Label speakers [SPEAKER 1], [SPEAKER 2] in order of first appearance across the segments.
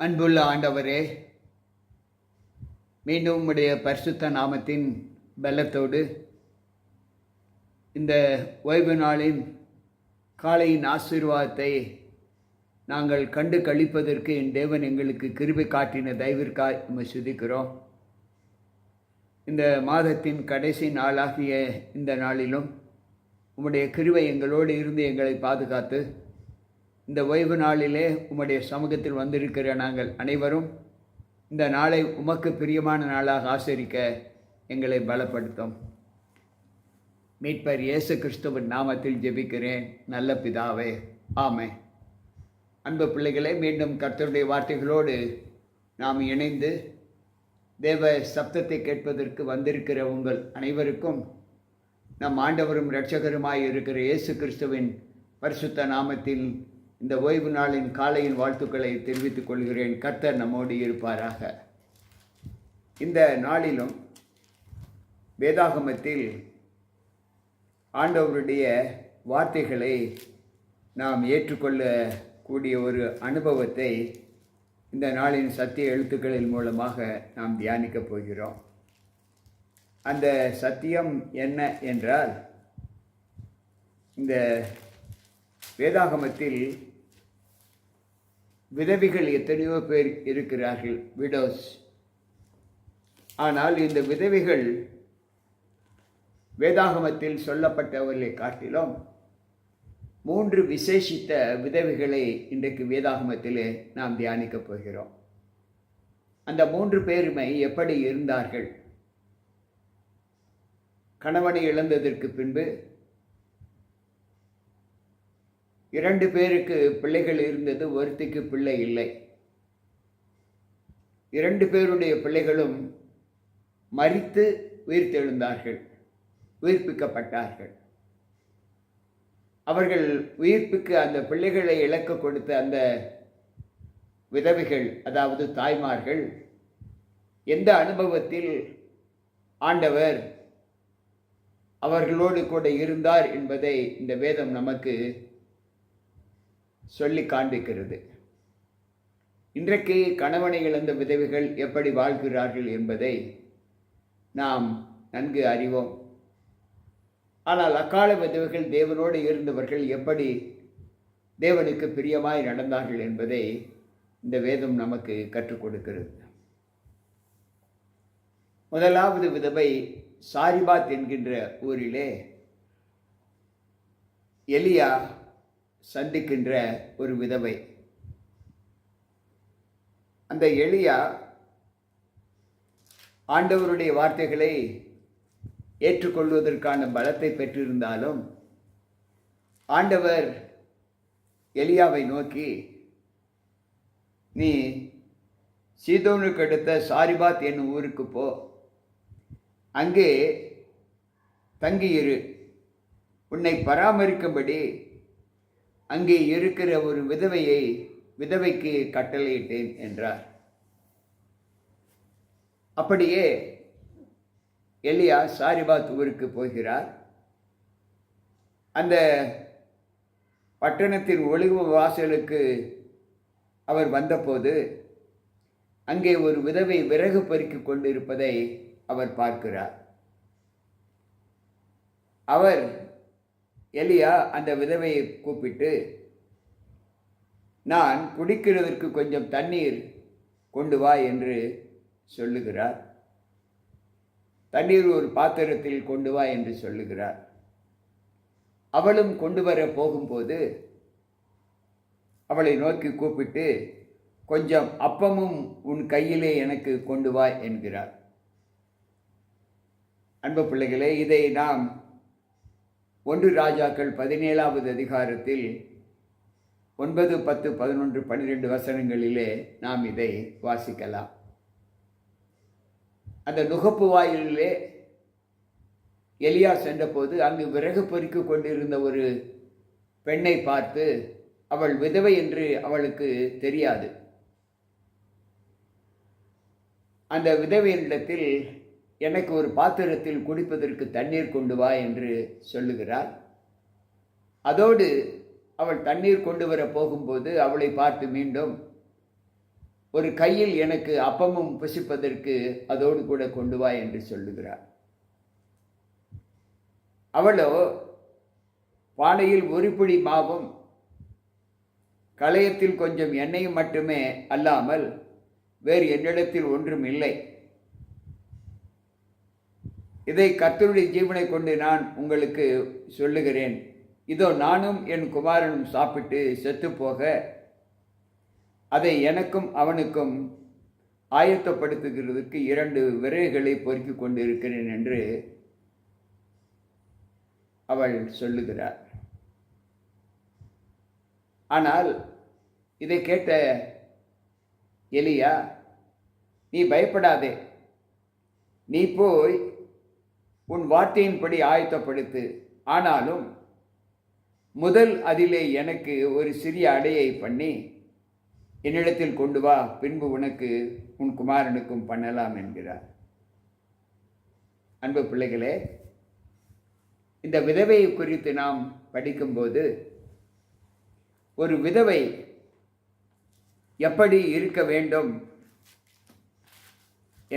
[SPEAKER 1] அன்புள்ள ஆண்டவரே மீண்டும் உம்முடைய பரிசுத்த நாமத்தின் பலத்தோடு இந்த ஓய்வு நாளின் காலையின் ஆசீர்வாதத்தை நாங்கள் கண்டு கழிப்பதற்கு என் தேவன் எங்களுக்கு கிருபை காட்டின தயவிற்காய் நம்ம சுதிக்கிறோம். இந்த மாதத்தின் கடைசி நாளாகிய இந்த நாளிலும் உம்முடைய கிருவை எங்களோடு இருந்து எங்களை பாதுகாத்து இந்த ஓய்வு நாளிலே உம்முடைய சமூகத்தில் வந்திருக்கிற நாங்கள் அனைவரும் இந்த நாளை உமக்கு பிரியமான நாளாக ஆசரிக்க எங்களை பலப்படுத்தும். மீட்பர் இயேசு கிறிஸ்துவின் நாமத்தில் ஜெபிக்கிறேன். நல்ல பிதாவே ஆமை அன்பு பிள்ளைகளை மீண்டும் கர்த்தருடைய வார்த்தைகளோடு நாம் இணைந்து தேவ சப்தத்தை கேட்பதற்கு வந்திருக்கிற உங்கள் அனைவருக்கும் நம் ஆண்டவரும் இரட்சகருமாய் இருக்கிற இயேசு கிறிஸ்துவின் பரிசுத்த நாமத்தில் இந்த ஓய்வு நாளின் காலையின் வாழ்த்துக்களை தெரிவித்துக் கொள்கிறேன். கர்த்தர் நம்மோடு இருப்பாராக. இந்த நாளிலும் வேதாகமத்தில் ஆண்டவருடைய வார்த்தைகளை நாம் ஏற்றுக்கொள்ளக்கூடிய ஒரு அனுபவத்தை இந்த நாளின் சத்திய எழுத்துக்களின் மூலமாக நாம் தியானிக்கப் போகிறோம். அந்த சத்தியம் என்ன என்றால் இந்த வேதாகமத்தில் விதவிகள் எத்தனையோ பேர் இருக்கிறார்கள் விடோஸ் ஆனால் இந்த விதவிகள் வேதாகமத்தில் சொல்லப்பட்டவர்களை காட்டிலும் மூன்று விசேஷித்த விதவிகளை இன்றைக்கு வேதாகமத்தில் நாம் தியானிக்கப் போகிறோம். அந்த மூன்று பேருமை எப்படி இருந்தார்கள்? கணவனை இழந்ததற்கு பின்பு இரண்டு பேருக்கு பிள்ளைகள் இருந்தது ஒருத்திக்கு பிள்ளை இல்லை. இரண்டு பேருடைய பிள்ளைகளும் மறித்து உயிர்த்தெழுந்தார்கள் உயிர்ப்பிக்கப்பட்டார்கள். அவர்கள் உயிர்ப்புக்கு அந்த பிள்ளைகளை இழக்க கொடுத்த அந்த விதவைகள் அதாவது தாய்மார்கள் எந்த அனுபவத்தில் ஆண்டவர் அவர்களோடு கூட இருந்தார் என்பதை இந்த வேதம் நமக்கு சொல்லி காண்பிக்கிறது. இன்றைக்கு கணவனை இழந்த விதவைகள் எப்படி வாழ்கிறார்கள் என்பதை நாம் நன்கு அறிவோம். ஆனால் அக்கால விதவைகள் தேவனோடு இருந்தவர்கள் எப்படி தேவனுக்கு பிரியமாய் நடந்தார்கள் என்பதை இந்த வேதம் நமக்கு கற்றுக் கொடுக்கிறது. முதலாவது விதவை சாரிபாத் என்கின்ற ஊரிலே எலியா சந்திக்கின்ற ஒரு விதவை. அந்த எளியா ஆண்டவருடைய வார்த்தைகளை ஏற்றுக்கொள்வதற்கான பலத்தை பெற்றிருந்தாலும் ஆண்டவர் எலியாவை நோக்கி நீ சீதோனுக்கு அடுத்த சாரிபாத் என்னும் ஊருக்கு போ. அங்கே தங்கியிரு. உன்னை பராமரிக்கும்படி அங்கே இருக்கிற ஒரு விதவையை விதவைக்கு கட்டளையிட்டேன் என்றார். அப்படியே எலியா சாரிபாத் ஊருக்கு போகிறார். அந்த பட்டணத்தின் ஒளிவு வாசலுக்கு அவர் வந்தபோது அங்கே ஒரு விதவை விறகு பறித்து கொண்டிருப்பதை அவர் பார்க்கிறார். அவர் எலியா அந்த விதவையை கூப்பிட்டு நான் குடிக்கிறதற்கு கொஞ்சம் தண்ணீர் கொண்டு வா என்று சொல்லுகிறார். தண்ணீர் ஒரு பாத்திரத்தில் கொண்டு வா என்று சொல்லுகிறார். அவளும் கொண்டு வர போகும்போது அவளை நோக்கி கூப்பிட்டு கொஞ்சம் அப்பமும் உன் கையிலே எனக்கு கொண்டு வா என்கிறார். அன்பு பிள்ளைகளே இதை நாம் ஒன்று ராஜாக்கள் பதினேழாவது அதிகாரத்தில் ஒன்பது பத்து பதினொன்று பன்னிரெண்டு வசனங்களிலே நாம் இதை வாசிக்கலாம். அந்த நுகப்பு வாயிலே எலியா சென்றபோது அங்கு விறகு பொறிக்கு கொண்டிருந்த ஒரு பெண்ணை பார்த்து அவள் விதவை என்று அவளுக்கு தெரியாது. அந்த விதவையினிடத்தில் எனக்கு ஒரு பாத்திரத்தில் குடிப்பதற்கு தண்ணீர் கொண்டு வா என்று சொல்லுகிறார் அதோடு அவள் தண்ணீர் கொண்டு வர போகும்போது அவளை பார்த்து மீண்டும் ஒரு கையில் எனக்கு அப்பமும் புசிப்பதற்கு அதோடு கூட கொண்டு வா என்று சொல்லுகிறார் அவளோ பானையில் ஒரு பிடி மாவும் களையத்தில் கொஞ்சம் எண்ணெயும் மட்டுமே அல்லாமல் வேறு என்னிடத்தில் ஒன்றும் இல்லை. இதை கர்த்தருடைய ஜீவனை கொண்டு நான் உங்களுக்கு சொல்லுகிறேன். இதோ நானும் என் குமாரனும் சாப்பிட்டு செத்து போக அதை எனக்கும் அவனுக்கும் ஆயத்தப்படுத்துகிறதுக்கு இரண்டு விரைகளை பொறுக்கி கொண்டு இருக்கிறேன் என்று அவள் சொல்லுகிறார். ஆனால் இதை கேட்ட எலியா நீ பயப்படாதே. நீ போய் உன் வார்த்தையின்படி ஆயத்தப்படுத்து. ஆனாலும் முதல் அதிலே எனக்கு ஒரு சிறிய அடையை பண்ணி என்னிடத்தில் கொண்டு வா பின்பு உனக்கு உன் குமாரனுக்கும் பண்ணலாம் என்கிறார். அன்பு பிள்ளைகளே இந்த விதவை குறித்து நாம் படிக்கும்போது ஒரு விதவை எப்படி இருக்க வேண்டும்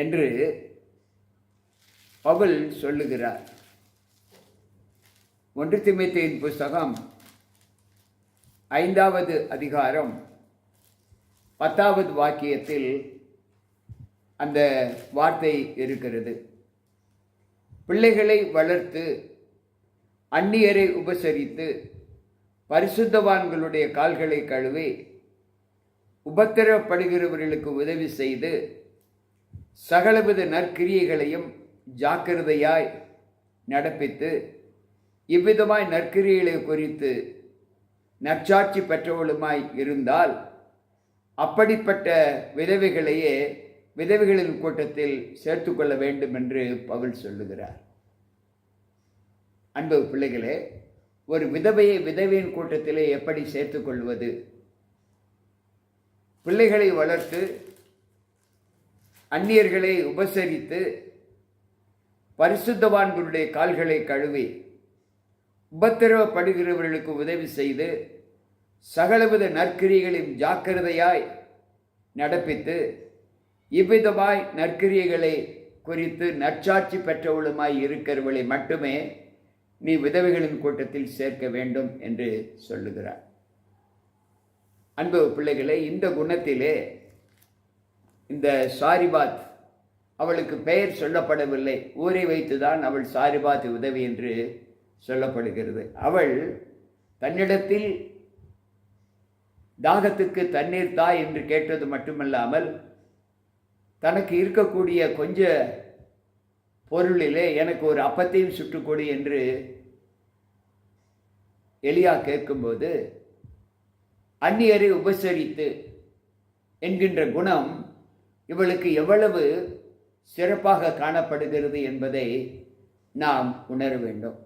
[SPEAKER 1] என்று பவுல் சொல்லுகிறார். ஒன்று திமித்தையின் புஸ்தகம் ஐந்தாவது அதிகாரம் பத்தாவது வாக்கியத்தில் அந்த வார்த்தை இருக்கிறது. பிள்ளைகளை வளர்த்து அந்நியரை உபசரித்து பரிசுத்தவான்களுடைய கால்களை கழுவி உபத்திரப்படுகிறவர்களுக்கு உதவி செய்து சகலவித நற்கிரியைகளையும் ஜாக்கிரதையாய் நடப்பித்து இவ்விதமாய் நற்கிரியைகளை குறித்து நற்சாட்சி பெற்றவளுமாய் இருந்தால் அப்படிப்பட்ட விதவைகளையே விதவைகளின் கூட்டத்தில் சேர்த்து கொள்ள வேண்டும் என்று பவுல் சொல்லுகிறார். அன்பு பிள்ளைகளே ஒரு விதவையை விதவையின் கூட்டத்திலே எப்படி சேர்த்துக்கொள்வது பிள்ளைகளை வளர்த்து அந்நியர்களை உபசரித்து பரிசுத்தவான்களுடைய கால்களை கழுவி உபத்திரவப்படுகிறவர்களுக்கு உதவி செய்து சகலவித நற்கிரியைகளையும் ஜாக்கிரதையாய் நடப்பித்து இவ்விதமாய் நற்கிரியைகளை குறித்து நற்சாட்சி பெற்றவளுமாய் இருக்கிறவளை மட்டுமே நீ விதவைகளின் கூட்டத்தில் சேர்க்க வேண்டும் என்று சொல்லுகிறார். அன்பு பிள்ளைகளே இந்த குணத்திலே இந்த சாரிபாத் அவளுக்கு பெயர் சொல்லப்படவில்லை. ஊரை வைத்துதான் அவள் சாரிபாத் உதவி என்று சொல்லப்படுகிறது. அவள் தன்னிடத்தில் தாகத்துக்கு தண்ணீர் தா என்று கேட்டது மட்டுமல்லாமல் தனக்கு இருக்கக்கூடிய கொஞ்ச பொருளிலே எனக்கு ஒரு அப்பத்தையும் சுட்டுக்கொடு என்று எளியா கேட்கும்போது அந்நியரை உபசரித்து என்கின்ற குணம் இவளுக்கு எவ்வளவு சிறப்பாக காணப்படுகிறது என்பதை நாம் உணர வேண்டும்.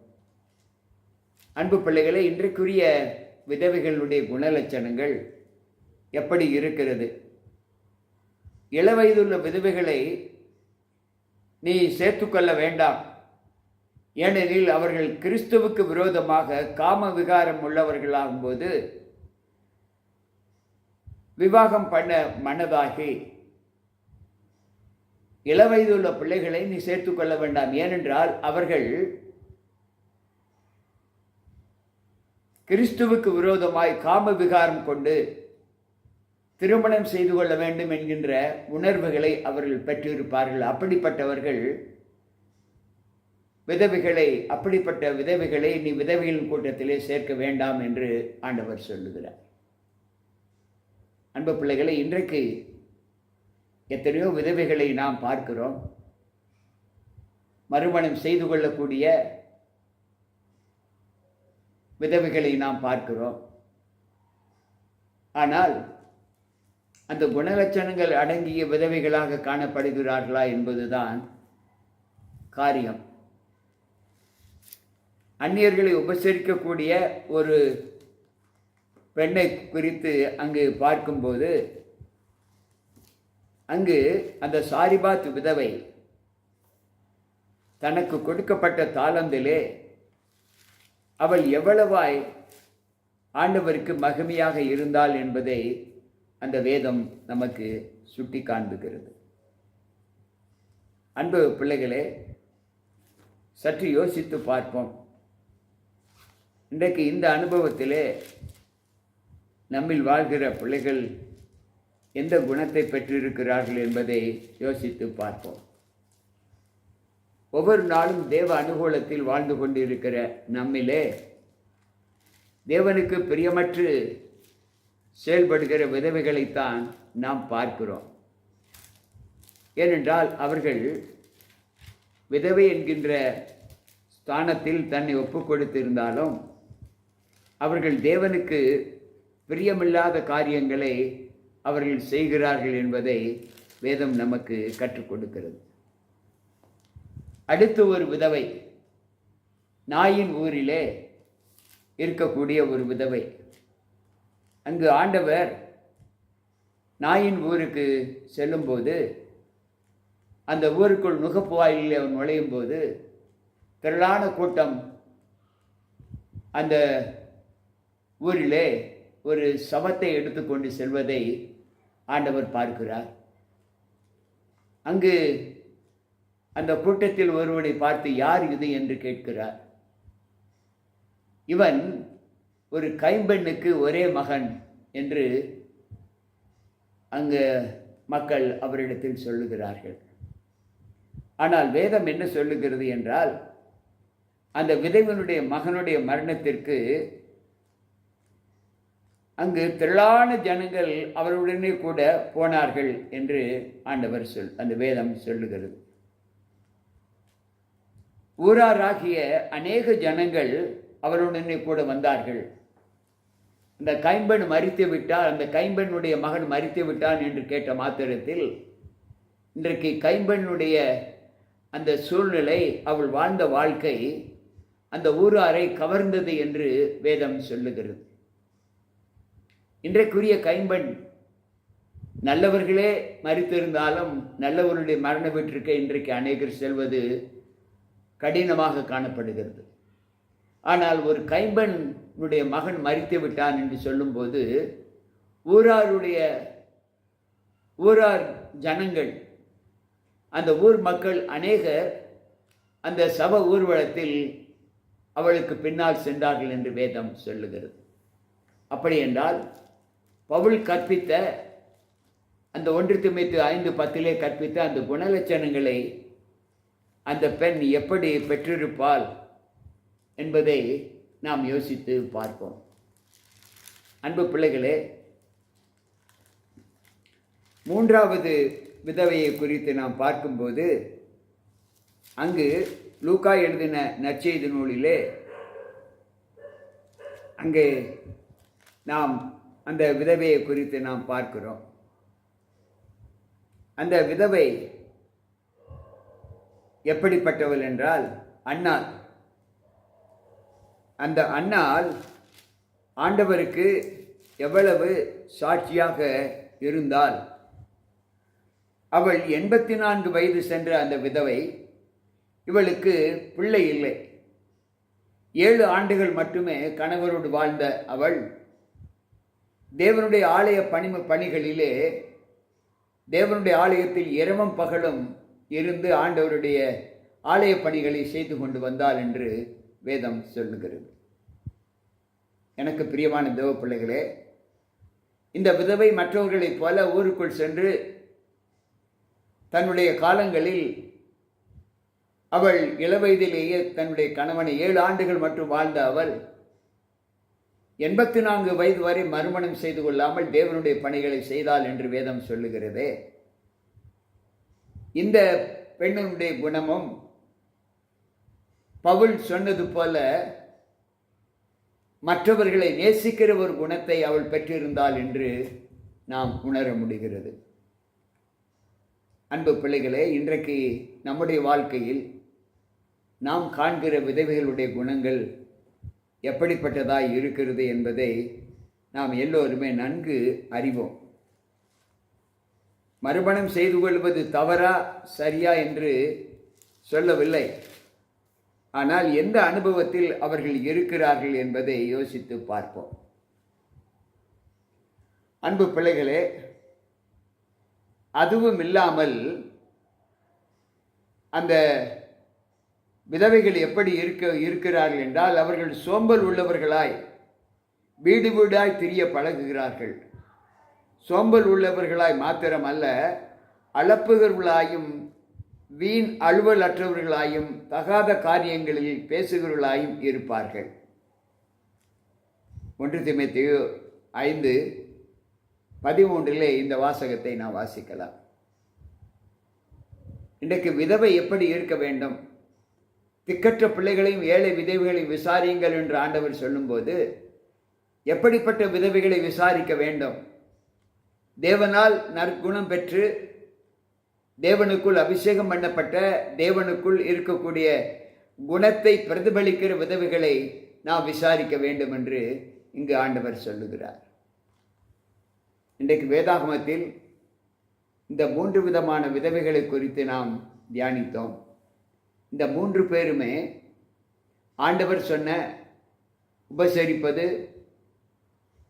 [SPEAKER 1] அன்பு பிள்ளைகளை இன்றைக்குரிய விதவைகளுடைய குணலட்சணங்கள் எப்படி இருக்கிறது? இளவயதுள்ள விதவைகளை நீ சேர்த்துக்கொள்ள வேண்டாம். ஏனெனில் அவர்கள் கிறிஸ்துவுக்கு விரோதமாக காம விகாரம் உள்ளவர்களாகும்போது விவாகம் பண்ண மனதாகி இளவயதுள்ள பிள்ளைகளை நீ சேர்த்துக்கொள்ள வேண்டாம். ஏனென்றால் அவர்கள் கிறிஸ்துவுக்கு விரோதமாய் காம விகாரம் கொண்டு திருமணம் செய்து கொள்ள வேண்டும் என்கின்ற உணர்வுகளை அவர்கள் பெற்றிருப்பார்கள். அப்படிப்பட்டவர்கள் விதவைகளை அப்படிப்பட்ட விதவைகளை நீ விதவையின் கூட்டத்திலே சேர்க்க வேண்டாம் என்று ஆண்டவர் சொல்லுகிறார். அன்பு பிள்ளைகளை இன்றைக்கு எத்தனையோ விதவைகளை நாம் பார்க்கிறோம். மறுமணம் செய்து கொள்ளக்கூடிய விதவைகளை நாம் பார்க்கிறோம். ஆனால் அந்த குணலட்சணங்கள் அடங்கிய விதவைகளாக காணப்படுகிறார்களா என்பதுதான் காரியம். அந்நியர்களை உபசரிக்கக்கூடிய ஒரு பெண்ணை குறித்து அங்கு பார்க்கும்போது அங்கு அந்த சாரிபாத் விதவை தனக்கு கொடுக்கப்பட்ட தாளந்திலே அவள் எவ்வளவாய் ஆண்டவருக்கு மகிமையாக இருந்தாள் என்பதை அந்த வேதம் நமக்கு சுட்டி காண்பிக்கிறது. அன்பு பிள்ளைகளே சற்று யோசித்து பார்ப்போம். இன்றைக்கு இந்த அனுபவத்திலே நம்மில் வாழ்கிற பிள்ளைகள் எந்த குணத்தை பெற்றிருக்கிறார்கள் என்பதை யோசித்து பார்ப்போம். ஒவ்வொரு நாளும் தேவ அனுகூலத்தில் வாழ்ந்து கொண்டிருக்கிற நம்மிலே தேவனுக்கு பிரியமற்று செயல்படுகிற விதவைகளைத்தான் நாம் பார்க்கிறோம். ஏனென்றால் அவர்கள் விதவை என்கின்ற ஸ்தானத்தில் தன்னை ஒப்பு கொடுத்திருந்தாலும் அவர்கள் தேவனுக்கு பிரியமில்லாத காரியங்களை அவர்கள் செய்கிறார்கள் என்பதை வேதம் நமக்கு கற்றுக் கொடுக்கிறது. அடுத்து ஒரு விதவை. நாயின் ஊரிலே இருக்கக்கூடிய ஒரு விதவை. அங்கு ஆண்டவர் நாயின் ஊருக்கு செல்லும்போது அந்த ஊருக்குள் நுகப்பு வாயிலில் அவன் நுழையும் போது திரளான கூட்டம் அந்த ஊரிலே ஒரு சவத்தை எடுத்துக்கொண்டு செல்வதை ஆண்டவர் பார்க்கிறார். அங்கு அந்த கூட்டத்தில் ஒருவனை பார்த்து யார் இது? என்று கேட்கிறார். இவன் ஒரு கைம்பெண்ணுக்கு ஒரே மகன் என்று அங்கு மக்கள் அவரிடத்தில் சொல்லுகிறார்கள். ஆனால் வேதம் என்ன சொல்லுகிறது என்றால் அந்த விதைவனுடைய மகனுடைய மரணத்திற்கு அங்கு திரளான ஜனங்கள் அவருடனே கூட போனார்கள் என்று ஆண்டவர் சொல் அந்த வேதம் சொல்லுகிறது. ஊராராகிய அநேக ஜனங்கள் அவருடனே கூட வந்தார்கள். அந்த கைம்பெண் மறித்து விட்டால் அந்த கைம்பெண்ணுடைய மகன் மறித்து விட்டான் என்று கேட்ட மாத்திரத்தில் இன்றைக்கு கைம்பெண்ணுடைய அந்த சூழ்நிலை அவள் வாழ்ந்த வாழ்க்கை அந்த ஊராரை கவர்ந்தது என்று வேதம் சொல்லுகிறது. இன்றைக்குரிய கைம்பெண் நல்லவர்களே மறித்திருந்தாலும் நல்லவருடைய மரண வீட்டிற்கு இன்றைக்கு அநேகர் செல்வது கடினமாக காணப்படுகிறது. ஆனால் ஒரு கைம்பெண்ணுடைய மகன் மறித்து விட்டான் என்று சொல்லும்போது ஊராருடைய ஊரார் ஜனங்கள் அந்த ஊர் மக்கள் அநேகர் அந்த சப ஊர்வலத்தில் அவளுக்கு பின்னால் சென்றார்கள் என்று வேதம் சொல்லுகிறது. அப்படி என்றால் பவுல் கற்பித்த அந்த ஒன்று திமைத்து ஐந்து பத்திலே கற்பித்த அந்த குணலட்சணங்களை அந்த பெண் எப்படி பெற்றிருப்பாள் என்பதை நாம் யோசித்து பார்ப்போம். அன்பு பிள்ளைகளே மூன்றாவது விதவையை குறித்து நாம் பார்க்கும்போது அங்கு லூக்கா எழுதின நற்செய்தி நூலிலே அங்கே நாம் அந்த விதவையை குறித்து நாம் பார்க்கிறோம். அந்த விதவை எப்படிப்பட்டவள் என்றால் அண்ணாள். அந்த அண்ணாள் ஆண்டவருக்கு எவ்வளவு சாட்சியாக இருந்தால் அவள் எண்பத்தி நான்கு வயது சென்ற அந்த விதவை இவளுக்கு பிள்ளை இல்லை. ஏழு ஆண்டுகள் மட்டுமே கணவரோடு வாழ்ந்த அவள். தேவனுடைய ஆலய பணி பணிகளிலே தேவனுடைய ஆலயத்தில் இரவும் பகலும் இருந்து ஆண்டவருடைய ஆலய பணிகளை செய்து கொண்டு வந்தாள் என்று வேதம் சொல்லுகிறது. எனக்கு பிரியமான தேவ பிள்ளைகளே இந்த விதவை மற்றவர்களைப் போல ஊருக்குள் சென்று தன்னுடைய காலங்களில் அவள் இளவயதிலேயே தன்னுடைய கணவனை ஏழு ஆண்டுகள் மட்டும் வாழ்ந்த அவள் எண்பத்தி நான்கு வயது வரை மறுமணம் செய்து கொள்ளாமல் தேவனுடைய பணிகளை செய்தால் என்று வேதம் சொல்லுகிறதே. இந்த பெண்ணுடைய குணமும் பவுல் சொன்னது போல மற்றவர்களை நேசிக்கிற ஒரு குணத்தை அவள் பெற்றிருந்தாள் என்று நாம் உணர முடிகிறது. அன்பு பிள்ளைகளே இன்றைக்கு நம்முடைய வாழ்க்கையில் நாம் காண்கிற விதவைகளுடைய குணங்கள் எப்படிப்பட்டதாக இருக்கிறது என்பதை நாம் எல்லோருமே நன்கு அறிவோம். மறுமணம் செய்து கொள்வது தவறா சரியா என்று சொல்லவில்லை. ஆனால் எந்த அனுபவத்தில் அவர்கள் இருக்கிறார்கள் என்பதை யோசித்து பார்ப்போம். அன்பு பிள்ளைகளே அதுவும் இல்லாமல் அந்த விதவைகள் எப்படி இருக்க இருக்கிறார்கள் என்றால் அவர்கள் சோம்பல் உள்ளவர்களாய் வீடு வீடாய் திரிய பழகுகிறார்கள். சோம்பல் உள்ளவர்களாய் மாத்திரம் அல்ல அளப்புகிறவர்களாயும் வீண் அலுவல் அற்றவர்களாயும் தகாத காரியங்களில் பேசுகிறவர்களாயும் இருப்பார்கள். ஒன்று திமைத்தையோ ஐந்து பதிமூன்றிலே இந்த வாசகத்தை நாம் வாசிக்கலாம். இன்றைக்கு விதவை எப்படி இருக்க வேண்டும்? திக்கற்ற பிள்ளைகளையும் ஏழை விதவைகளையும் விசாரியுங்கள் என்று ஆண்டவர் சொல்லும்போது எப்படிப்பட்ட விதவைகளை விசாரிக்க வேண்டும்? தேவனால் நற்குணம் பெற்று தேவனுக்குள் அபிஷேகம் பண்ணப்பட்ட தேவனுக்குள் இருக்கக்கூடிய குணத்தை பிரதிபலிக்கிற விதவைகளை நாம் விசாரிக்க வேண்டும் என்று இங்கு ஆண்டவர் சொல்லுகிறார். இன்றைக்கு வேதாகமத்தில் இந்த மூன்று விதமான விதவைகளை குறித்து நாம் தியானித்தோம். இந்த மூன்று பேருமே ஆண்டவர் சொன்ன உபசரிப்பது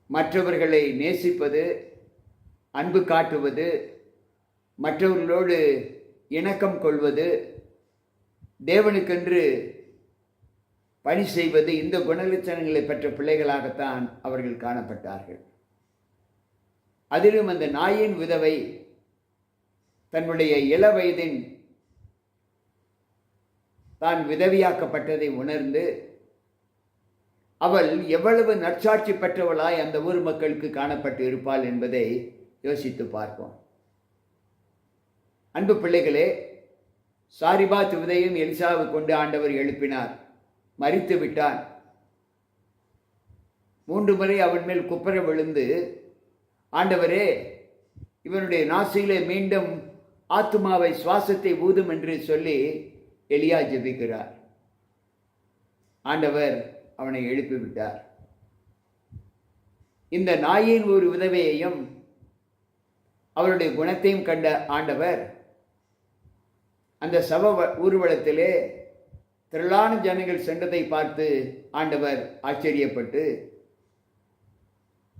[SPEAKER 1] மற்றவர்களை நேசிப்பது அன்பு காட்டுவது மற்றவர்களோடு இணக்கம் கொள்வது தேவனுக்கென்று பணி செய்வது இந்த குணலட்சணங்களை பெற்ற பிள்ளைகளாகத்தான் அவர்கள் காணப்பட்டார்கள். அதிலும் அந்த நாயின் விதவை தன்னுடைய இள வயதின் தான் விதவியாக்கப்பட்டதை உணர்ந்து அவள் எவ்வளவு நற்சாட்சி பெற்றவளாய் அந்த ஊர் மக்களுக்கு காணப்பட்டு இருப்பாள் என்பதை யோசித்து பார்ப்போம். அன்பு பிள்ளைகளே சாரிபாத் விதையும் எலிசாவை கொண்டு ஆண்டவர் எழுப்பினார். மறித்து விட்டான். மூன்று முறை அவன் மேல் குப்பர விழுந்து ஆண்டவரே இவனுடைய நாசியிலே மீண்டும் ஆத்துமாவை சுவாசத்தை ஊதும் என்று சொல்லி எலியா ஜெபிக்கிறார். ஆண்டவர் அவனை எழுப்பிவிட்டார். இந்த நாயின் ஒரு விதவையையும் அவருடைய குணத்தையும் கண்ட ஆண்டவர் அந்த சவ ஊர்வலத்திலே திரளான ஜனங்கள் சென்றதை பார்த்து ஆண்டவர் ஆச்சரியப்பட்டு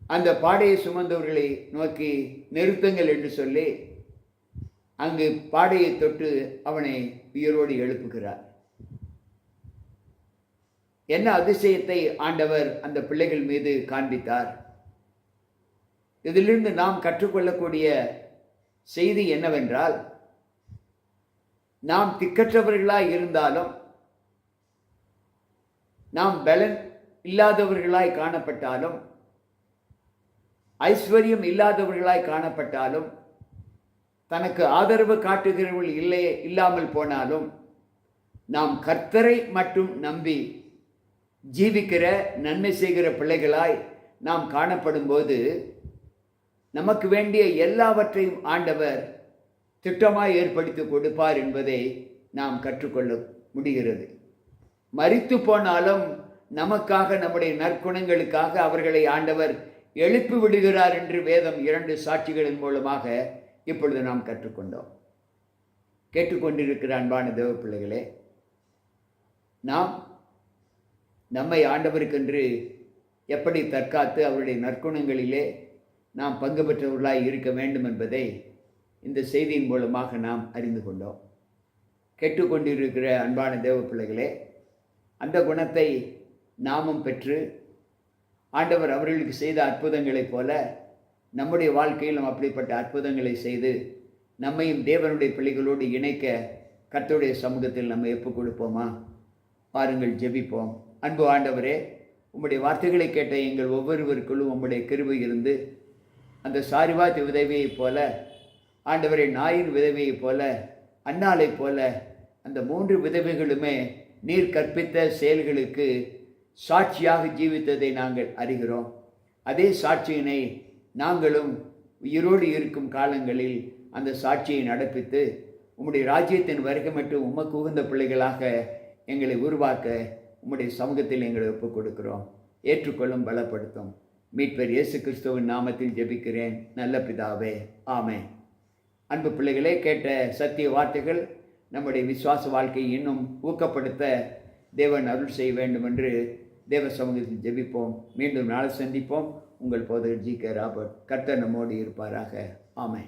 [SPEAKER 1] அந்த பாடையை சுமந்தவர்களை நோக்கி நிறுத்துங்கள் என்று சொல்லி அங்கு பாடையை தொட்டு அவனை உயிரோடு எழுப்புகிறார். என்ன அதிசயத்தை ஆண்டவர் அந்த பிள்ளைகள் மீது காண்பித்தார். இதிலிருந்து நாம் கற்றுக்கொள்ளக்கூடிய செய்தி என்னவென்றால் நாம் திக்கற்றவர்களாய் இருந்தாலும் நாம் பலன் இல்லாதவர்களாய் காணப்பட்டாலும் ஐஸ்வர்யம் இல்லாதவர்களாய் காணப்பட்டாலும் தனக்கு ஆதரவு காட்டுகிறவர்கள் இல்லை இல்லாமல் போனாலும் நாம் கர்த்தரை மட்டும் நம்பி ஜீவிக்கிற நன்மை செய்கிற பிள்ளைகளாய் நாம் காணப்படும் போது நமக்கு வேண்டிய எல்லாவற்றையும் ஆண்டவர் திட்டமாய் ஏற்படுத்தி கொடுப்பார் என்பதை நாம் கற்றுக்கொள்ள முடிகிறது. மறித்து போனாலும் நமக்காக நம்முடைய நற்குணங்களுக்காக அவர்களை ஆண்டவர் எழுப்பி விடுகிறார் என்று வேதம் இரண்டு சாட்சிகளின் மூலமாக இப்பொழுது நாம் கற்றுக்கொண்டோம். கேட்டுக்கொண்டிருக்கிற அன்பான தேவ பிள்ளைகளே நாம் நம்மை ஆண்டவருக்கென்று எப்படி தற்காத்து அவருடைய நற்குணங்களிலே நாம் பங்கு பெற்றவர்களாய் இருக்க வேண்டும் என்பதை இந்த செய்தியின் மூலமாக நாம் அறிந்து கொண்டோம். கேட்டுக்கொண்டிருக்கிற அன்பான தேவ பிள்ளைகளே அந்த குணத்தை நாமும் பெற்று ஆண்டவர் அவர்களுக்கு செய்த அற்புதங்களைப் போல நம்முடைய வாழ்க்கையிலும் அப்படிப்பட்ட அற்புதங்களை செய்து நம்மையும் தேவனுடைய பிள்ளைகளோடு இணைக்க கர்த்தருடைய சமூகத்தில் நம்ம எப்போ கொடுப்போமா? பாருங்கள் ஜெபிப்போம். அன்பு ஆண்டவரே உம்முடைய வார்த்தைகளை கேட்ட எங்கள் ஒவ்வொருவருக்குள்ளும் உம்முடைய கிருபை இருந்து அந்த சாரிவாத் உதவியைப் போல ஆண்டவரை நாயின் விதவையைப் போல அன்னாளைப் போல அந்த மூன்று விதவைகளுமே நீர் கற்பித்த செயல்களுக்கு சாட்சியாக ஜீவித்ததை நாங்கள் அறிகிறோம். அதே சாட்சியினை நாங்களும் உயிரோடு இருக்கும் காலங்களில் அந்த சாட்சியை நடப்பித்து உம்முடைய ராஜ்யத்தின் வருகை மற்றும் உமக்கு உகந்த பிள்ளைகளாக எங்களை உருவாக்க உம்முடைய சமூகத்தில் எங்களை ஒப்புக் கொடுக்கிறோம் ஏற்றுக்கொள்ளும் பலப்படுத்தும். மீட்பர் இயேசு கிறிஸ்துவின் நாமத்தில் ஜெபிக்கிறேன். நல்ல பிதாவே ஆமே அன்பு பிள்ளைகளே கேட்ட சத்திய வார்த்தைகள் நம்முடைய விசுவாச வாழ்க்கையை இன்னும் ஊக்கப்படுத்த தேவன் அருள் செய்ய வேண்டும் என்று தேவ சமூகத்தில் ஜெபிப்போம். மீண்டும் நாளை சந்திப்போம். உங்கள் போதகர் ஜி கே ராபர்ட் கர்த்தர் நம்மோடு இருப்பாராக. ஆமை